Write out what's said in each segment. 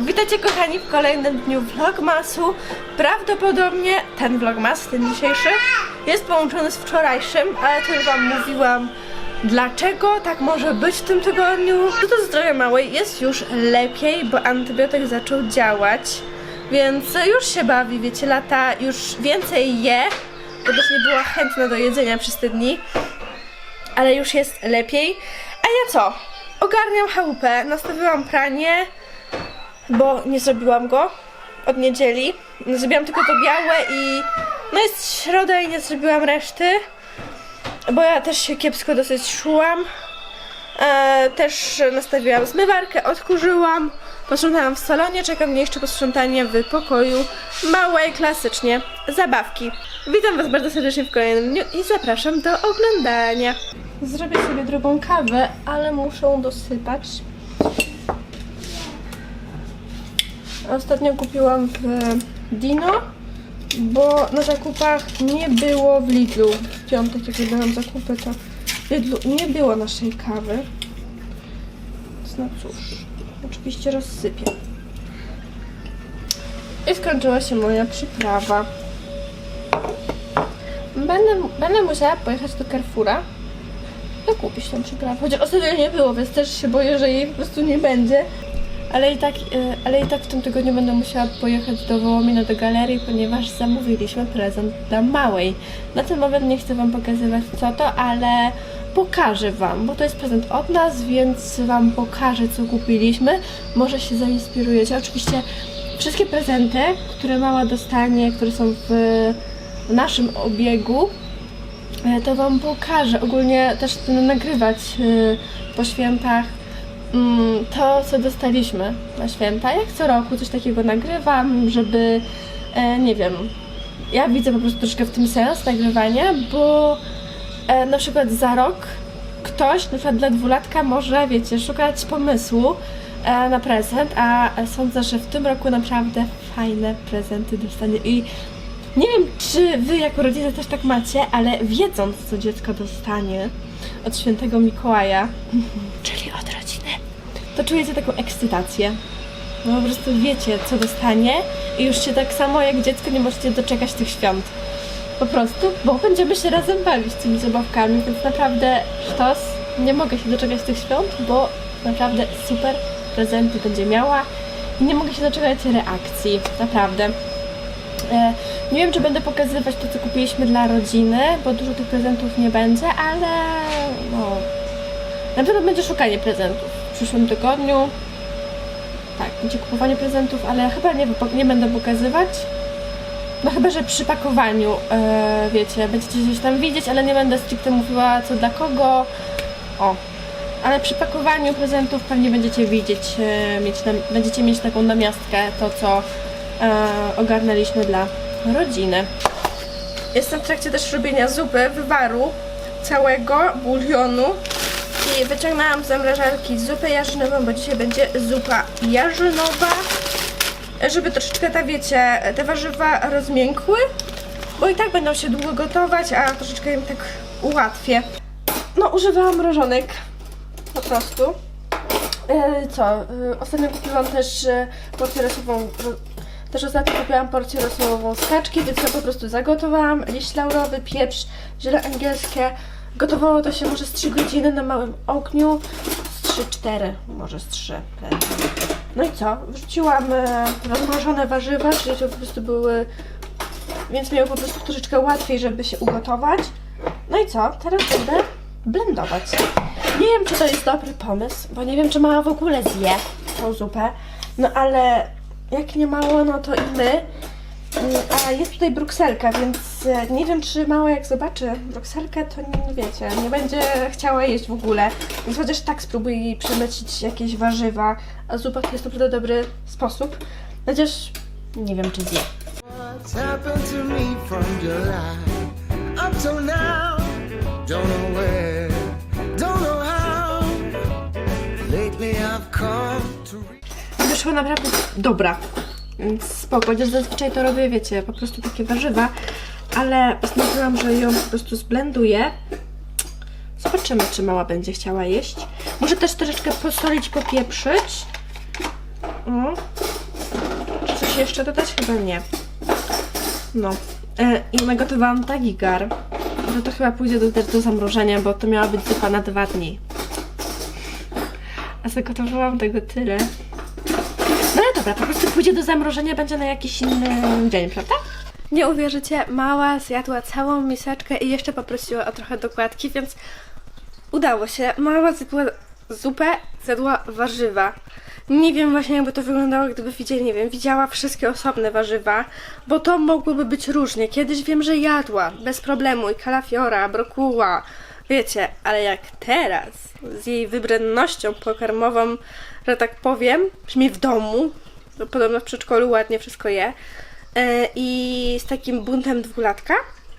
Witajcie kochani w kolejnym dniu vlogmasu. Prawdopodobnie ten vlogmas, ten dzisiejszy, jest połączony z wczorajszym, ale to już wam mówiłam dlaczego tak może być w tym tygodniu. Co do zdrowia małej jest już lepiej, bo antybiotyk zaczął działać, więc już się bawi, wiecie, lata już więcej je, bo też nie była chętna do jedzenia przez te dni ale już jest lepiej. A ja co? Ogarniam chałupę, nastawiłam pranie, bo nie zrobiłam go od niedzieli. Zrobiłam tylko to białe i no jest środa i nie zrobiłam reszty, bo ja też się kiepsko dosyć czułam. E, też nastawiłam zmywarkę, odkurzyłam, posprzątałam w salonie, czeka mnie jeszcze posprzątanie w pokoju małej, klasycznie, zabawki. Witam Was bardzo serdecznie w kolejnym dniu i zapraszam do oglądania. Zrobię sobie drugą kawę, ale muszę dosypać. Ostatnio kupiłam w Dino, bo na zakupach nie było w Lidlu. W piątek, jak robiłam zakupy, to w Lidlu nie było naszej kawy. No cóż, oczywiście rozsypię. I skończyła się moja przyprawa. Będę, będę musiała pojechać do Carrefoura i kupić tą przyprawę. Chociaż ostatnio nie było, więc też się boję, że jej po prostu nie będzie. Ale i tak, e, ale i tak w tym tygodniu będę musiała pojechać do Wołomina do galerii, ponieważ zamówiliśmy prezent dla małej. Na ten moment nie chcę Wam pokazywać co to, ale pokażę Wam, bo to jest prezent od nas, więc Wam pokażę co kupiliśmy. Może się zainspirujecie. Oczywiście wszystkie prezenty, które mała dostanie, które są w, naszym obiegu, e, to Wam pokażę. Ogólnie też będę nagrywać e, po świętach mm, to, co dostaliśmy na święta. Jak co roku coś takiego nagrywam, żeby, e, nie wiem, ja widzę po prostu troszkę w tym sens nagrywania, bo e, na przykład za rok ktoś, na przykład dla dwulatka może, wiecie, szukać pomysłu e, na prezent, a sądzę, że w tym roku naprawdę fajne prezenty dostanie i nie wiem, czy wy jako rodzice też tak macie, ale wiedząc, co dziecko dostanie od świętego Mikołaja, czyli od rodziny, to czujecie taką ekscytację. No po prostu wiecie, co dostanie i już się tak samo jak dziecko nie możecie doczekać tych świąt. Po prostu, bo będziemy się razem bawić tymi zabawkami, więc naprawdę sztos. Nie mogę się doczekać tych świąt, bo naprawdę super prezenty będzie miała i nie mogę się doczekać reakcji, naprawdę. E, Nie wiem, czy będę pokazywać to, co kupiliśmy dla rodziny, bo dużo tych prezentów nie będzie, ale no. Na pewno będzie szukanie prezentów w przyszłym tygodniu. Tak, będzie kupowanie prezentów, ale chyba nie, nie będę pokazywać. No chyba, że przy pakowaniu, e, wiecie, będziecie gdzieś tam widzieć, ale nie będę stricte mówiła co dla kogo. O, ale przy pakowaniu prezentów pewnie będziecie widzieć, e, mieć będziecie mieć taką namiastkę, to co e, ogarnęliśmy dla rodziny. Jestem w trakcie też robienia zupy, wywaru całego bulionu i wyciągnęłam z zamrażarki zupę jarzynową, bo dzisiaj będzie zupa jarzynowa, żeby troszeczkę, ta wiecie, te warzywa rozmiękły, bo i tak będą się długo gotować, a troszeczkę im tak ułatwię. No, używałam mrożonek, po prostu. E, co? E, ostatnio kupiłam też e, porcję rosołową. ro- Też ostatnio kupiłam porcję rosołową z kaczki, więc ja po prostu zagotowałam liść laurowy, pieprz, ziele angielskie. Gotowało to się może z 3 godziny na małym ogniu. Z 3-4, może z 3. No i co? Wrzuciłam e, rozmrożone warzywa, czyli to po prostu były. Więc miało po prostu troszeczkę łatwiej, żeby się ugotować. No i co? Teraz będę blendować. Nie wiem, czy to jest dobry pomysł, bo nie wiem, czy mama w ogóle zje tą zupę. No ale jak nie mało, no to i my. Mm, A jest tutaj brukselka, więc e, nie wiem, czy mała jak zobaczy brukselkę, to nie wiecie, nie będzie chciała jeść w ogóle. Więc chociaż tak spróbuj przemycić jakieś warzywa. A zupa to jest naprawdę dobry sposób. Chociaż nie wiem, czy zje. Wyszła naprawdę dobra. Więc spoko, chociaż zazwyczaj to robię, wiecie, po prostu takie warzywa, ale postanowiłam, że ją po prostu zblenduję. Zobaczymy, czy mała będzie chciała jeść. Może też troszeczkę posolić, popieprzyć. O. Czy coś jeszcze dodać? Chyba nie. No. E, I nagotowałam tagigar. No to chyba pójdzie do, też do zamrożenia, bo to miała być zupa na dwa dni. A zagotowałam tego tyle. No ale dobra, po prostu pójdzie do zamrożenia, będzie na jakiś inny dzień, prawda? Nie uwierzycie, mała zjadła całą miseczkę i jeszcze poprosiła o trochę dokładki, więc udało się. Mała zjadła zupę, zjadła warzywa. Nie wiem właśnie jakby to wyglądało, gdyby widzieli, nie wiem, widziała wszystkie osobne warzywa, bo to mogłoby być różnie. Kiedyś wiem, że jadła, bez problemu, i kalafiora, brokuła, wiecie, ale jak teraz, z jej wybrednością pokarmową, że tak powiem, brzmi w domu, podobno w przedszkolu ładnie wszystko je, i z takim buntem dwulatka,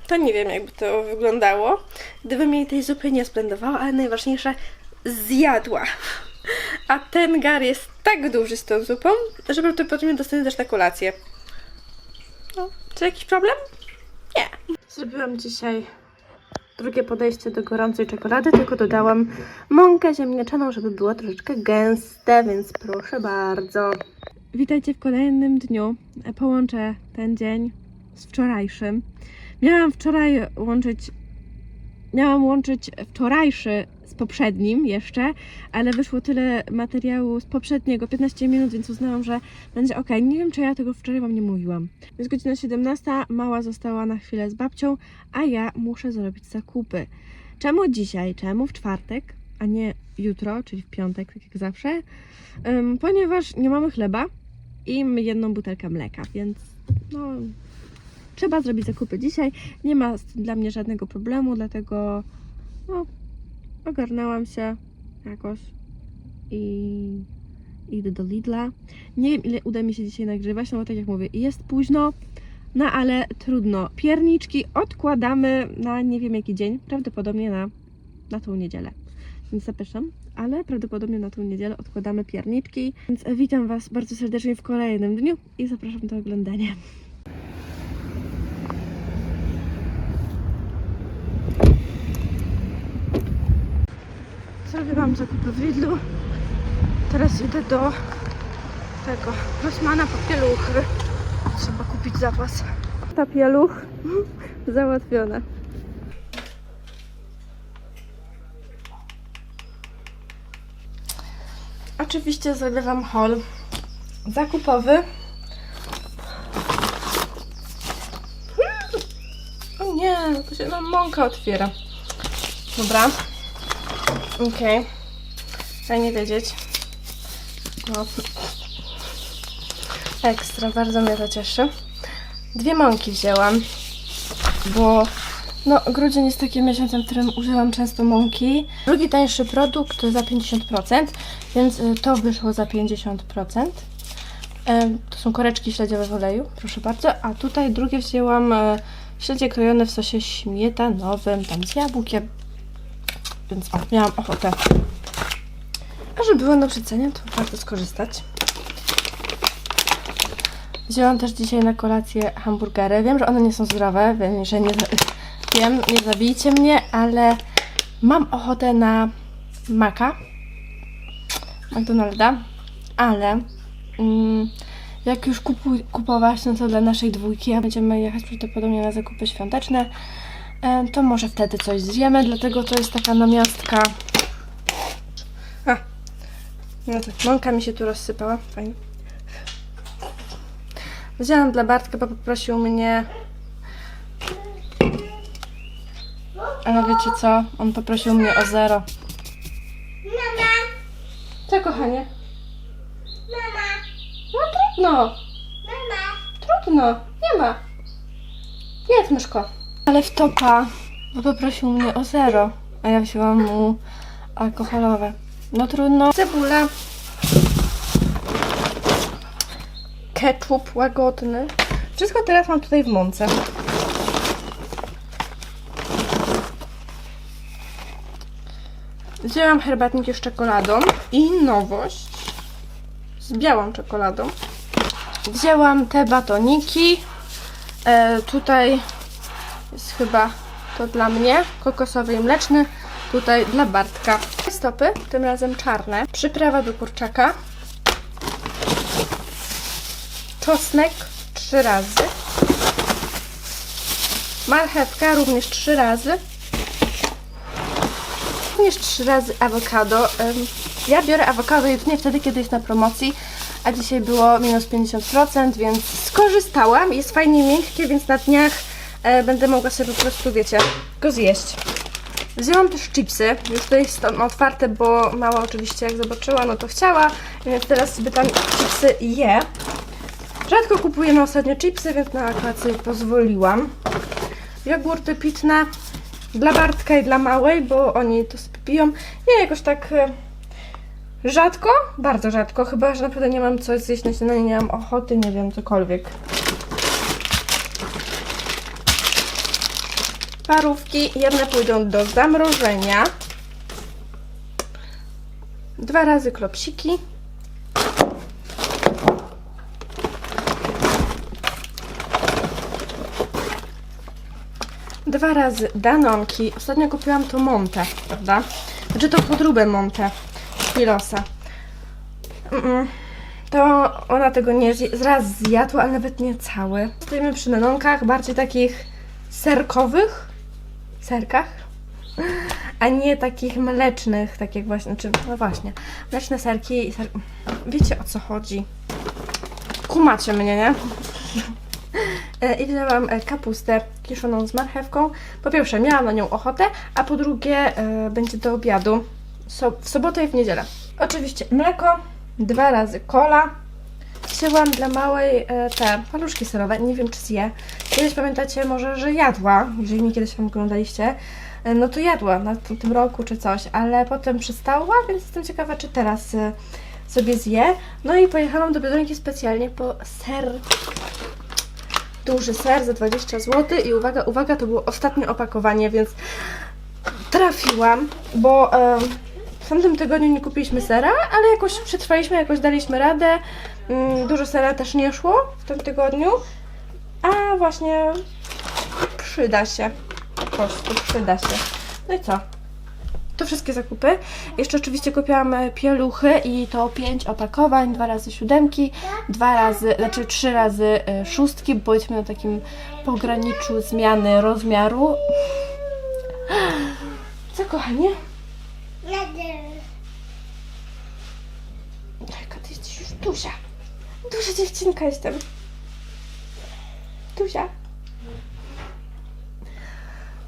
to nie wiem, jakby to wyglądało, gdybym jej tej zupy nie splendowała, ale najważniejsze, zjadła. A ten gar jest tak duży z tą zupą, że prawdopodobnie dostanę też na kolację. No, czy jakiś problem? Nie. Zrobiłam dzisiaj drugie podejście do gorącej czekolady, tylko dodałam mąkę ziemniaczaną, żeby było troszeczkę gęste, więc proszę bardzo. Witajcie w kolejnym dniu. Połączę ten dzień z wczorajszym. Miałam wczoraj łączyć miałam łączyć wczorajszy z poprzednim jeszcze, ale wyszło tyle materiału z poprzedniego, 15 minut, więc uznałam, że będzie ok. Nie wiem, czy ja tego wczoraj Wam nie mówiłam. Jest godzina 17, mała została na chwilę z babcią, a ja muszę zrobić zakupy. Czemu dzisiaj? Czemu w czwartek, a nie jutro, czyli w piątek, tak jak zawsze? Ym, ponieważ nie mamy chleba i jedną butelkę mleka, więc no... Trzeba zrobić zakupy dzisiaj. Nie ma dla mnie żadnego problemu, dlatego no, ogarnęłam się jakoś i idę do Lidla. Nie wiem, ile uda mi się dzisiaj nagrywać, no bo tak jak mówię, jest późno, no ale trudno. Pierniczki odkładamy na nie wiem jaki dzień, prawdopodobnie na, na tą niedzielę. Więc zapraszam, ale prawdopodobnie na tą niedzielę odkładamy pierniczki. Więc witam Was bardzo serdecznie w kolejnym dniu i zapraszam do oglądania. Zrobiłam zakupy w Lidlu. Teraz idę do tego Rossmana po pieluchy. Trzeba kupić zapas. Ta pieluch załatwiona. Oczywiście zrobię Wam haul zakupowy. O nie, to się nam mąka otwiera. Dobra. Okej. Fajnie wiedzieć. No. Ekstra, bardzo mnie to cieszy. Dwie mąki wzięłam, bo no, grudzień jest takim miesiącem, w którym używam często mąki. Drugi tańszy produkt za 50%, więc y, to wyszło za 50%. Em, To są koreczki śledziowe w oleju, proszę bardzo. A tutaj drugie wzięłam e, śledzie krojone w sosie śmietanowym, tam z jabłkiem, więc o, miałam ochotę. A że były na przecenie, to warto skorzystać. Wzięłam też dzisiaj na kolację hamburgery. Wiem, że one nie są zdrowe, wiem, że nie, wiem, nie zabijcie mnie, ale mam ochotę na maka McDonalda, ale mm, jak już kupować, no to dla naszej dwójki, a będziemy jechać prawdopodobnie na zakupy świąteczne, E, to może wtedy coś zjemy, dlatego to jest taka namiastka. A, no tak, mąka mi się tu rozsypała, fajnie. Wzięłam dla Bartka, bo poprosił mnie... Ale wiecie co? On poprosił mnie o zero. Mama, Co, kochanie? mama, No trudno, mama. trudno, nie ma. Jedz, myszko. Ale w topa, bo poprosił mnie o zero, a ja wzięłam mu alkoholowe. No trudno. Cebula. Ketchup łagodny. Wszystko teraz mam tutaj w mące. Wzięłam herbatniki z czekoladą i nowość z białą czekoladą. Wzięłam te batoniki. E, tutaj jest chyba to dla mnie, kokosowy i mleczny. Tutaj dla Bartka. Stopy, tym razem czarne. Przyprawa do kurczaka. Czosnek trzy razy. Marchewka również trzy razy. Również trzy razy awokado. Ja biorę awokado jedynie wtedy, kiedy jest na promocji, a dzisiaj było minus 50%, więc skorzystałam. Jest fajnie miękkie, więc na dniach e, będę mogła sobie po prostu, wiecie, go zjeść. Wzięłam też chipsy. Już tutaj są otwarte, bo mała oczywiście jak zobaczyła, no to chciała, więc teraz sobie tam chipsy je. Rzadko kupuję na ostatnio chipsy, więc na sobie pozwoliłam. Jogurty pitne dla Bartka i dla małej, bo oni to sobie piją. Ja jakoś tak e, rzadko, bardzo rzadko, chyba, że naprawdę nie mam coś zjeść na śniadanie, nie mam ochoty, nie wiem, cokolwiek. Parówki, jedne pójdą do zamrożenia. Dwa razy klopsiki. Dwa razy danonki. Ostatnio kupiłam to Monte, prawda? Znaczy to podróbę Monte Kilosa. Mm, To ona tego nie raz zjadła, ale nawet nie cały. Stoimy przy danonkach, bardziej takich serkowych. Serkach. A nie takich mlecznych, tak jak właśnie, znaczy, no właśnie, mleczne serki ser... Wiecie o co chodzi. Kumacie mnie, nie? E, I wzięłam e, kapustę kiszoną z marchewką. Po pierwsze, miałam na nią ochotę, a po drugie, e, będzie do obiadu w sobotę i w niedzielę. Oczywiście mleko, dwa razy kola. Wzięłam dla małej te paluszki serowe, nie wiem czy zje. Kiedyś pamiętacie może, że jadła, jeżeli mi kiedyś tam oglądaliście, no to jadła na tym, roku czy coś, ale potem przestała, więc jestem ciekawa czy teraz sobie zje. No i pojechałam do Biedronki specjalnie po ser duży ser za 20 zł i uwaga, uwaga, to było ostatnie opakowanie, więc trafiłam, bo em, w tamtym tygodniu nie kupiliśmy sera, ale jakoś przetrwaliśmy, jakoś daliśmy radę. Mm, Dużo sera też nie szło w tym tygodniu, a właśnie przyda się, po prostu przyda się. No i co? To wszystkie zakupy. Jeszcze oczywiście kupiłam e, pieluchy i to 5 opakowań, dwa razy siódemki, dwa razy, znaczy trzy razy e, szóstki, bo byliśmy na takim pograniczu zmiany rozmiaru. Co kochanie? Jaka ty jesteś już duża. Duża dziewczynka jestem. Duża.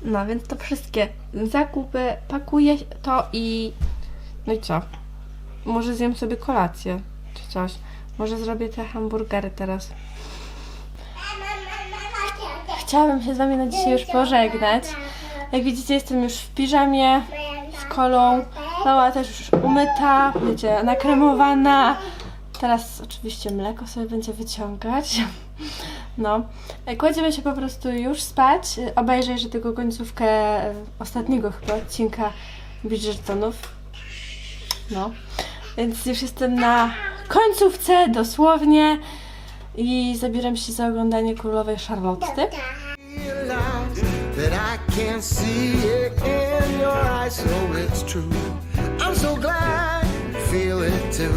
No więc to wszystkie zakupy, pakuję to i no i co? Może zjem sobie kolację czy coś. Może zrobię te hamburgery teraz. Chciałabym się z Wami na dzisiaj już pożegnać. Jak widzicie jestem już w piżamie z kolą. Mała też już umyta, wiecie, nakremowana. Teraz oczywiście mleko sobie będzie wyciągać. No, kładziemy się po prostu już spać. Obejrzę jeszcze tylko końcówkę e, ostatniego chyba odcinka Bridgertonów. No, więc już jestem na końcówce dosłownie i zabieram się za oglądanie Królowej true. I'm so glad feel it too.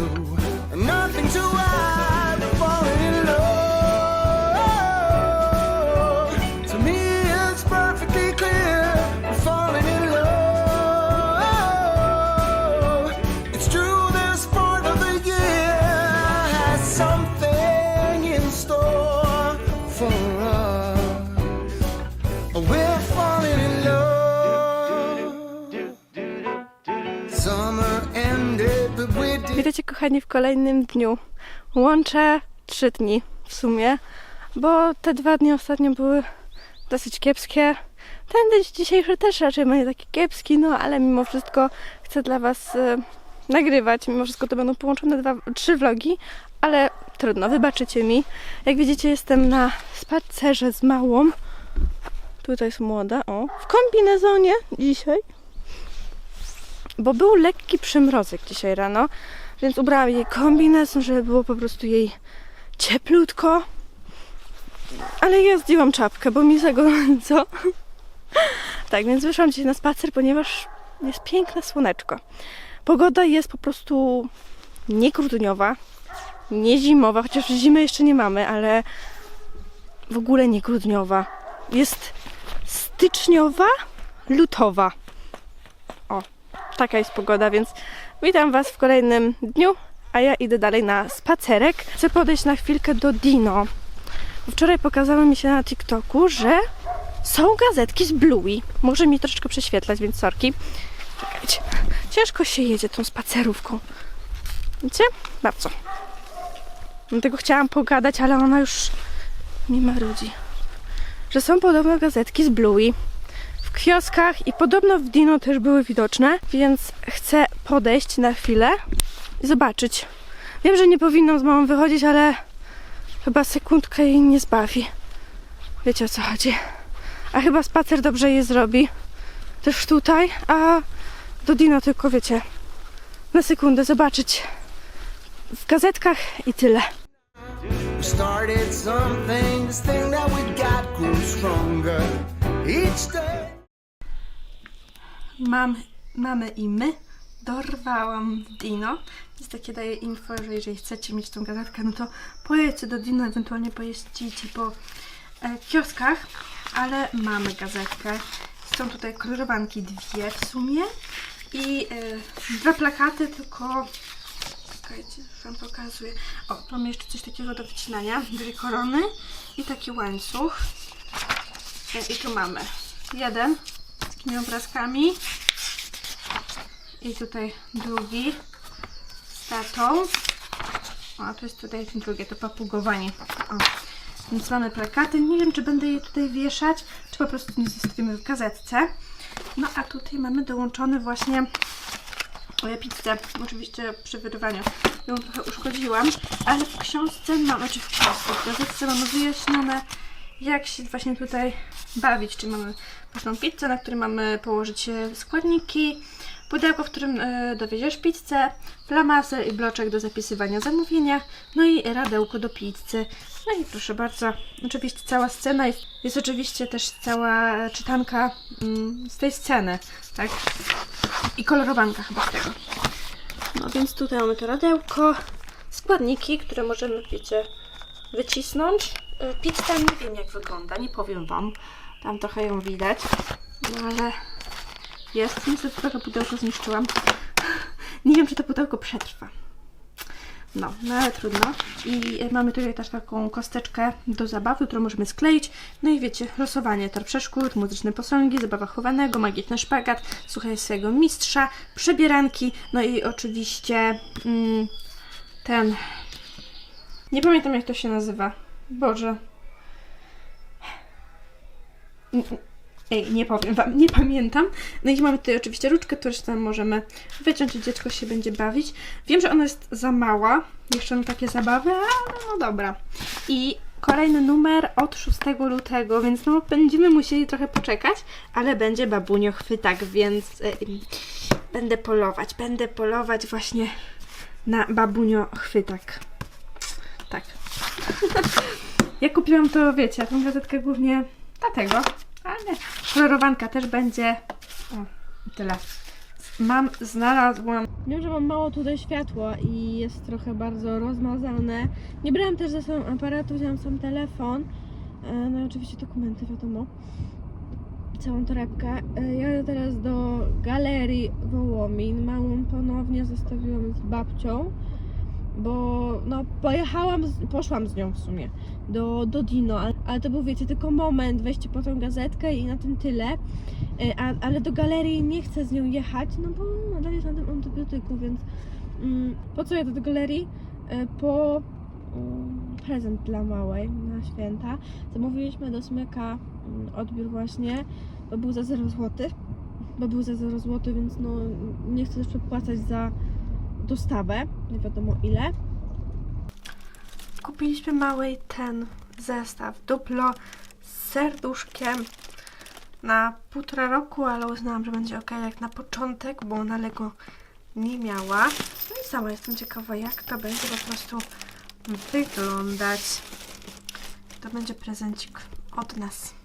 Nothing to hide, Witajcie kochani w kolejnym dniu. Łączę trzy dni w sumie, bo te dwa dni ostatnio były dosyć kiepskie. Ten dzień dzisiejszy też raczej będzie taki kiepski, no ale mimo wszystko chcę dla Was e, nagrywać. Mimo wszystko to będą połączone dwa, trzy vlogi, ale trudno, wybaczycie mi. Jak widzicie jestem na spacerze z małą. Tutaj jest młoda, o, w kombinezonie dzisiaj bo był lekki przymrozek dzisiaj rano. Więc ubrałam jej kombinezon, żeby było po prostu jej cieplutko. Ale ja zdjęłam czapkę, bo mi za gorąco. Tak, więc wyszłam dzisiaj na spacer, ponieważ jest piękne słoneczko. Pogoda jest po prostu nie grudniowa, nie zimowa, chociaż zimy jeszcze nie mamy, ale w ogóle nie grudniowa. Jest styczniowa, lutowa. Taka jest pogoda, więc witam Was w kolejnym dniu, a ja idę dalej na spacerek. Chcę podejść na chwilkę do Dino. Wczoraj pokazało mi się na TikToku, że są gazetki z Bluey. Może mi troszeczkę prześwietlać, więc sorki. Czekajcie. Ciężko się jedzie tą spacerówką. Wiecie? Bardzo. Dlatego chciałam pogadać, ale ona już mi marudzi. Że są podobno gazetki z Bluey kioskach i podobno w Dino też były widoczne, więc chcę podejść na chwilę i zobaczyć. Wiem, że nie powinnam z mamą wychodzić, ale chyba sekundkę jej nie zbawi. Wiecie o co chodzi. A chyba spacer dobrze jej zrobi. Też tutaj, a do Dino tylko wiecie, na sekundę zobaczyć w gazetkach i tyle. Started something, this thing that we got grew stronger each day. Mam, mamy i my. Dorwałam Dino. Jest takie daje info, że jeżeli chcecie mieć tą gazetkę, no to pojedźcie do Dino, ewentualnie pojeździcie po e, kioskach, ale mamy gazetkę. Są tutaj kolorowanki dwie w sumie i e, dwa plakaty, tylko czekajcie, wam pokazuję. O, mamy jeszcze coś takiego do wycinania, dwie korony i taki łańcuch. E, I tu mamy jeden z takimi obrazkami i tutaj drugi z tatą. O, a to jest tutaj drugie, to papugowanie. O. Więc mamy plakaty. Nie wiem, czy będę je tutaj wieszać, czy po prostu nie zostawimy w gazetce. No a tutaj mamy dołączony właśnie pizzę. Oczywiście przy wyrywaniu ją trochę uszkodziłam, ale w książce mam, znaczy w książce, w gazetce mamy wyjaśnione, jak się właśnie tutaj bawić. Czyli mamy prostą pizzę, na której mamy położyć e, składniki, pudełko, w którym e, dowiedziesz pizzę, flamaster i bloczek do zapisywania zamówienia, no i radełko do pizzy. No i proszę bardzo, oczywiście cała scena jest, jest oczywiście też cała czytanka mm, z tej sceny, tak? I kolorowanka chyba z tego. No więc tutaj mamy to radełko, składniki, które możemy, wiecie, wycisnąć. Y, Pizza nie wiem jak wygląda, nie powiem Wam. Tam trochę ją widać, no ale jest. Niestety trochę pudełko zniszczyłam. Nie wiem, czy to pudełko przetrwa. No, no ale trudno. I y, mamy tutaj też taką kosteczkę do zabawy, którą możemy skleić. No i wiecie, losowanie tor przeszkód, muzyczne posągi, zabawa chowanego, magiczny szpagat, słuchaj swojego mistrza, przebieranki, no i oczywiście mm, ten... Nie pamiętam jak to się nazywa. Boże. Ej, nie powiem wam, nie pamiętam. No i mamy tutaj oczywiście różdżkę, którą tam możemy wyciąć i dziecko się będzie bawić. Wiem, że ona jest za mała jeszcze na takie zabawy, ale no dobra. I kolejny numer od 6 lutego, więc no będziemy musieli trochę poczekać, ale będzie babunio chwytak, więc y, będę polować, będę polować właśnie na babunio chwytak. Tak. Ja kupiłam to, wiecie, tą gazetkę głównie dlatego, ale kolorowanka też będzie. O, tyle. Mam, znalazłam. Wiem, że mam mało tutaj światła i jest trochę bardzo rozmazane. Nie brałam też ze sobą aparatu, wziąłam sam telefon. E, No i oczywiście dokumenty, wiadomo. Całą torebkę. E, Jadę teraz do galerii Wołomin. Małą ponownie zostawiłam z babcią bo no pojechałam, poszłam z nią w sumie do, do Dino, ale, ale to był wiecie tylko moment, wejście po tą gazetkę i na tym tyle, E, a, ale do galerii nie chcę z nią jechać, no bo nadal jest na tym antybiotyku, więc mm, po co jadę do galerii? E, Po mm, prezent dla małej na święta. Zamówiliśmy do Smyka mm, odbiór właśnie, bo był za 0 zł, bo był za 0 zł, więc no nie chcę też przepłacać za dostawę, nie wiadomo ile. Kupiliśmy małej ten zestaw Duplo z serduszkiem na półtora roku, ale uznałam, że będzie ok jak na początek, bo na Lego nie miała. No i sama jestem ciekawa, jak to będzie po prostu wyglądać. To będzie prezencik od nas.